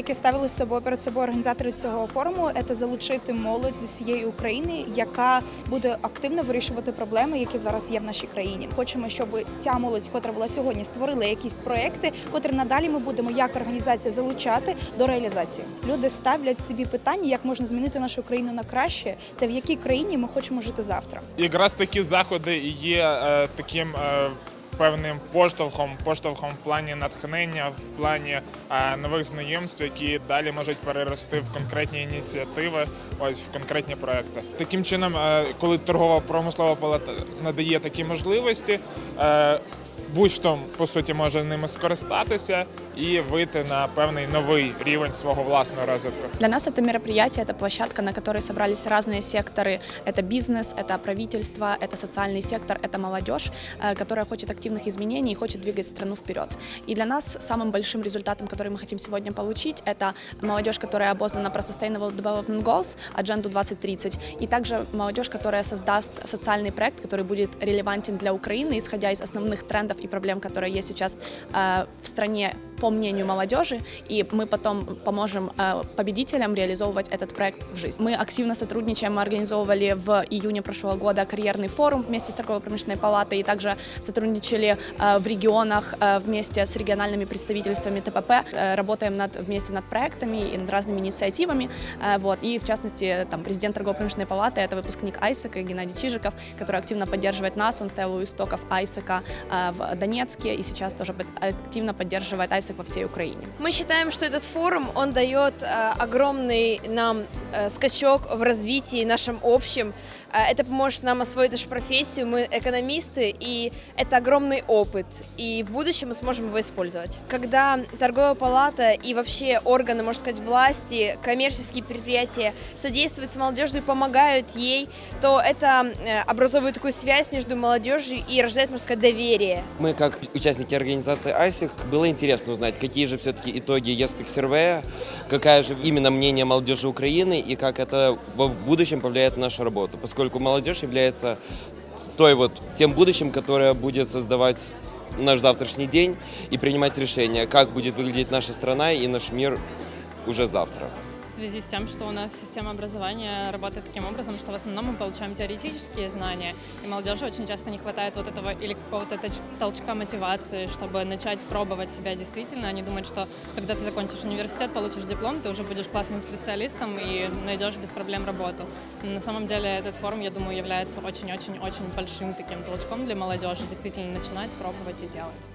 яке ставили з собою перед собою організатори цього форуму, це залучити молодь з усієї України, яка буде активно вирішувати проблеми, які зараз є в нашій країні. Хочемо, щоб ця молодь, котра була сьогодні, створила якісь проекти, котрі надалі ми будемо як організація залучати до реалізації. Люди ставлять собі питання, як можна змінити нашу країну на краще, та в якій країні ми хочемо жити завтра. Якраз такі заходи є е, таким е, певним поштовхом, поштовхом в плані натхнення, в плані е, нових знайомств, які далі можуть перерости в конкретні ініціативи, ось в конкретні проекти. Таким чином, е, коли торгова промислова палата надає такі можливості. е, Будь-хто по суті може ними скористатися і вийти на певний новий рівень свого власного розвитку. Для нас это мероприятие, это площадка, на которой собрались разные секторы. Это бизнес, это правительство, это социальный сектор, это молодежь, э, которая хочет активных изменений и хочет двигать страну вперед. И для нас самым большим результатом, который мы хотим сегодня получить, это молодежь, которая обознана про Sustainable Development Goals, Адженду 2030, и также молодежь, которая создаст социальный проект, который будет релевантен для Украины, исходя из основных трендов и проблем, которые есть сейчас э, в стране по мнению молодежи, и мы потом поможем э, победителям реализовывать этот проект в жизнь. Мы активно сотрудничаем, мы организовывали в июне прошлого года карьерный форум вместе с торгово-промышленной палатой, и также сотрудничали э, в регионах э, вместе с региональными представительствами ТПП, работаем над, вместе над проектами и над разными инициативами, вот, и в частности, там, президент торгово-промышленной палаты, это выпускник Айсека Геннадий Чижиков, который активно поддерживает нас, он стоял у истоков Айсека в Донецке, и сейчас тоже активно поддерживает Айсек во всей Украине. Мы считаем, что этот форум, он дает э, огромный нам скачок в развитии нашем общем. Э, это поможет нам освоить нашу профессию. Мы экономисты, и это огромный опыт. И в будущем мы сможем его использовать. Когда торговая палата и вообще органы, можно сказать, власти, коммерческие предприятия содействуют с молодежью и помогают ей, то это э, образовывает такую связь между молодежью и рождает, можно сказать, доверие. Мы, как участники организации ISIC, было интересно узнать, какие же все-таки итоги Survey, какая же именно мнение молодежи Украины и как это в будущем повлияет на нашу работу, поскольку молодежь является той вот, тем будущим, которое будет создавать наш завтрашний день и принимать решения, как будет выглядеть наша страна и наш мир уже завтра. В связи с тем, что у нас система образования работает таким образом, что в основном мы получаем теоретические знания, и молодежи очень часто не хватает вот этого или какого-то толчка мотивации, чтобы начать пробовать себя действительно. Они думают, что когда ты закончишь университет, получишь диплом, ты уже будешь классным специалистом и найдешь без проблем работу. Но на самом деле этот форум, я думаю, является очень-очень-очень большим таким толчком для молодежи, действительно начинать пробовать и делать.